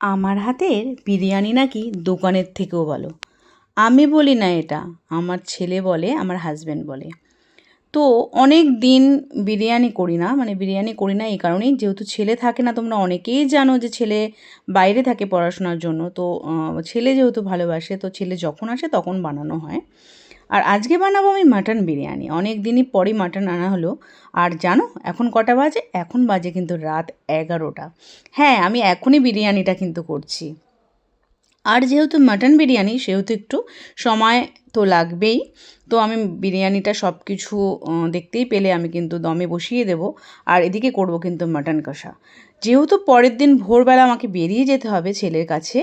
আমার হাতের বিরিয়ানি নাকি দোকানের থেকেও ভালো। আমি বলি না এটা, আমার ছেলে বলে, আমার হাজব্যান্ড বলে। তো অনেক দিন বিরিয়ানি করি না মানে বিরিয়ানি করি না এই কারণেই। যেহেতু ছেলে থাকে না, তোমরা অনেকেই জানো যে ছেলে বাইরে থাকে পড়াশোনার জন্য। তো ছেলে যেহেতু ভালোবাসে, তো ছেলে যখন আসে তখন বানানো হয়। আর আজকে বানাবো আমি মাটন বিরিয়ানি। অনেক দিনই পরই মাটন আনা হলো। আর জানো, এখন কটা বাজে? এখন বাজে কিন্তু রাত এগারোটা। হ্যাঁ আমি এখনই বিরিয়ানিটা কিন্তু করছি। আর যেহেতু মাটন বিরিয়ানি, সেহেতু একটু সময় তো লাগবেই। তো আমি বিরিয়ানিটা সব কিছু দেখতেই পেলে আমি কিন্তু দমে বসিয়ে দেব। আর এদিকে করব কিন্তু মাটন কষা। যেহেতু পরের দিন ভোরবেলা আমাকে বেরিয়ে যেতে হবে ছেলের কাছে,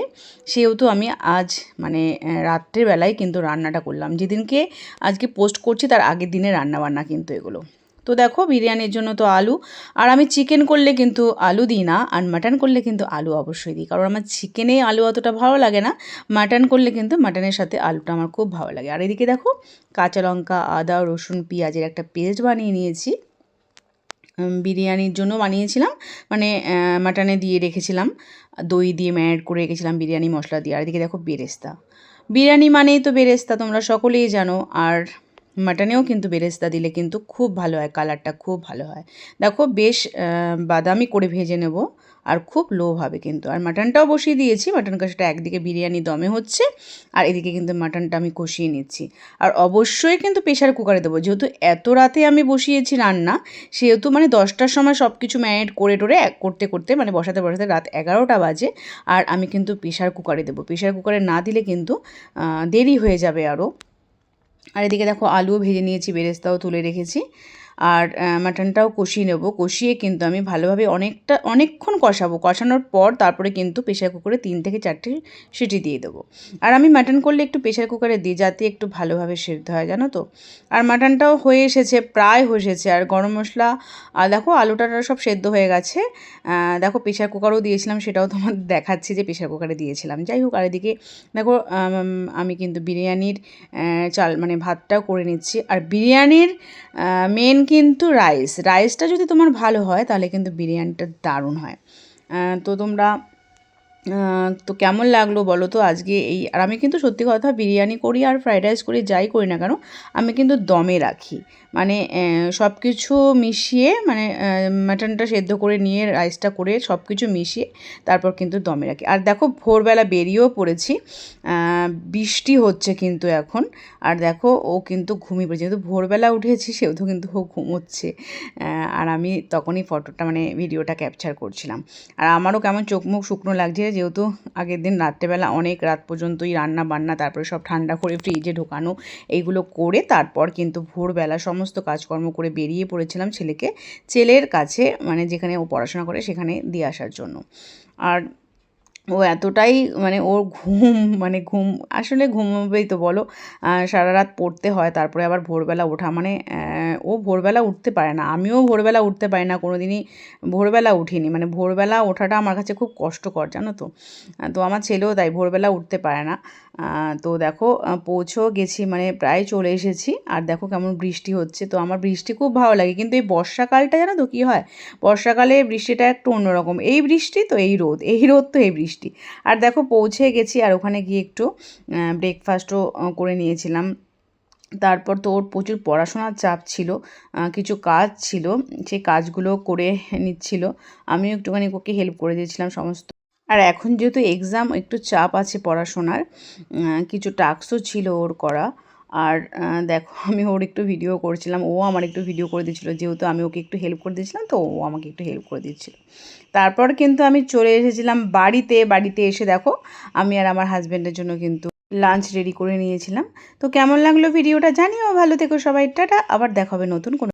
সেহেতু আমি আজ মানে রাত্রেবেলায় কিন্তু রান্নাটা করলাম। যেদিনকে আজকে পোস্ট করছি, তার আগের দিনে রান্নাবান্না কিন্তু এগুলো। তো দেখো বিরিয়ানির জন্য তো আলু। আর আমি চিকেন করলে কিন্তু আলু দিই না, আর মাটন করলে কিন্তু আলু অবশ্যই দিই। কারণ আমার চিকেনে আলু অতটা ভালো লাগে না মাটন করলে কিন্তু মাটনের সাথে আলুটা আমার খুব ভালো লাগে। আর এদিকে দেখো কাঁচা লঙ্কা, আদা, রসুন, পেঁয়াজের একটা পেস্ট বানিয়ে নিয়েছি। বিরিয়ানির জন্য বানিয়েছিলাম মানে মাটনে দিয়ে রেখেছিলাম। দই দিয়ে ম্যারিনেট করে রেখেছিলাম বিরিয়ানি মশলা দিয়ে। আর এদিকে দেখো বেরেস্তা। বিরিয়ানি মানেই তো বেরেস্তা, তোমরা সকলেই জানো। আর মাটনেও কিন্তু বেরেস্তা দিলে কিন্তু খুব ভালো হয়, কালারটা খুব ভালো হয়। দেখো বেশ বাদামি করে ভেজে নেব আর খুব লো হবে কিন্তু। আর মাটনটাও বসিয়ে দিয়েছি, মাটন কষাটা একদিকে বিরিয়ানি দমে হচ্ছে আর এদিকে কিন্তু মাটনটা আমি কষিয়ে নিচ্ছি। আর অবশ্যই কিন্তু প্রেশার কুকারে দেবো, যেহেতু এত রাতে আমি বসিয়েছি রান্না, সেহেতু মানে দশটার সময় সব কিছু ম্যারিনেট করে টোরে করতে করতে মানে বসাতে বসাতে রাত এগারোটা বাজে আর আমি কিন্তু প্রেশার কুকারে দেবো। প্রেশার কুকারে না দিলে কিন্তু দেরি হয়ে যাবে আরও আর এদিকে দেখো আলুও ভেজে নিয়েছি বেরেস্তাও তুলে রেখেছি। আর মাটনটাও কষিয়ে নেব। কষিয়ে কিন্তু আমি ভালোভাবে অনেকটা, অনেকক্ষণ কষাবো। কষানোর পর তারপরে কিন্তু প্রেশার কুকারে তিন থেকে চারটে সিটি দিয়ে দেবো। আর আমি মাটন করলে একটু প্রেশার কুকারে দিই যাতে একটু ভালোভাবে সেদ্ধ হয়, জানো তো? আর মাটনটাও হয়ে এসেছে, প্রায় হয়ে এসেছে। আর গরম মশলা, আর দেখো আলুটা সব সেদ্ধ হয়ে গেছে। দেখো প্রেশার কুকারও দিয়েছিলাম, সেটাও তোমার দেখাচ্ছি যে প্রেশার কুকারে দিয়েছিলাম। যাই হোক, আর এদিকে দেখো, আমি কিন্তু বিরিয়ানির চাল মানে ভাতটাও করে নিচ্ছি। আর বিরিয়ানির মেন কিন্তু রাইস রাইসটা যদি তোমার ভালো হয় তাহলে কিন্তু বিরিয়ানিটা দারুণ হয়। তো তোমরা তো কেমন লাগল বলো তো আজকে এই, আর আমি কিন্তু সত্যি কথা বিরিয়ানি করি আর ফ্রাইড রাইস করি, যাই করি না কেন, আমি কিন্তু দমে রাখি। মানে সব কিছু মিশিয়ে মানে মাটনটা সেদ্ধ করে নিয়ে রাইসটা করে সব কিছু মিশিয়ে তারপর কিন্তু দমে রাখি। আর দেখো, ভোরবেলা বেরিয়েও পড়েছি বৃষ্টি হচ্ছে কিন্তু এখন, আর দেখো, ও কিন্তু ঘুমিয়ে পড়েছে। যেহেতু ভোরবেলা উঠেছি, সেহেতু কিন্তু ও ঘুমোচ্ছে আর আমি তখনই ফটোটা মানে ভিডিওটা ক্যাপচার করছিলাম। আর আমারও কেমন চোখ মুখ শুকনো লাগছে যেহেতু আগের দিন রাত্রেবেলা অনেক রাত পর্যন্তই রান্না বান্না তারপরে সব ঠান্ডা করে ফ্রিজে ঢোকানো, এইগুলো করে তারপর কিন্তু ভোরবেলা সমস্ত কাজকর্ম করে বেরিয়ে পড়েছিলাম ছেলেকে, ছেলের কাছে মানে যেখানে ও পড়াশোনা করে সেখানে দিয়ে আসার জন্য। আর ও এতটাই মানে ওর ঘুম মানে ঘুম, আসলে ঘুমবেই তো বলো। সারা রাত পড়তে হয়, তারপরে আবার ভোরবেলা ওঠা। মানে ও ভোরবেলা উঠতে পারে না। আমিও ভোরবেলা উঠতে পারি না কোনো দিনই ভোরবেলা উঠিনি। মানে ভোরবেলা ওঠাটা আমার কাছে খুব কষ্টকর, জানো তো? তো আমার ছেলেও তাই ভোরবেলা উঠতে পারে না। তো দেখো পৌঁছেও গেছি মানে প্রায় চলে এসেছি। আর দেখো কেমন বৃষ্টি হচ্ছে। তো আমার বৃষ্টি খুব ভালো লাগে। কিন্তু এই বর্ষাকালটা, জানো তো কী হয়? বর্ষাকালে বৃষ্টিটা একটু অন্যরকম। এই বৃষ্টি তো এই রোদ। এই রোদ তো এই বৃষ্টি। আর দেখো পৌঁছে গেছি আর ওখানে গিয়ে একটু ব্রেকফাস্টও করে নিয়েছিলাম। তারপর তো ওর প্রচুর পড়াশোনার চাপ ছিল কিছু কাজ ছিল, সেই কাজগুলো করে নিচ্ছিল। আমিও একটুখানি ওকে হেল্প করে দিয়েছিলাম সমস্ত। আর এখন যেহেতু এক্সাম একটু চাপ আছে পড়াশোনার কিছু টাস্কও ছিল ওর করা। আর দেখো, আমি ওর একটু ভিডিও করছিলাম। ও আমার একটু ভিডিও করে দিচ্ছিল যেহেতু আমি ওকে একটু হেল্প করে দিয়েছিলাম, তো ও আমাকে একটু হেল্প করে দিচ্ছিল তারপর কিন্তু আমি চলে এসেছিলাম বাড়িতে। বাড়িতে এসে দেখো, আমি আর আমার হাজব্যান্ডের জন্য কিন্তু লাঞ্চ রেডি করে নিয়েছিলাম। তো কেমন লাগল ভিডিওটা জানিও। ভালো থেকো সবাই। টাটা। আবার দেখাবে নতুন কোনো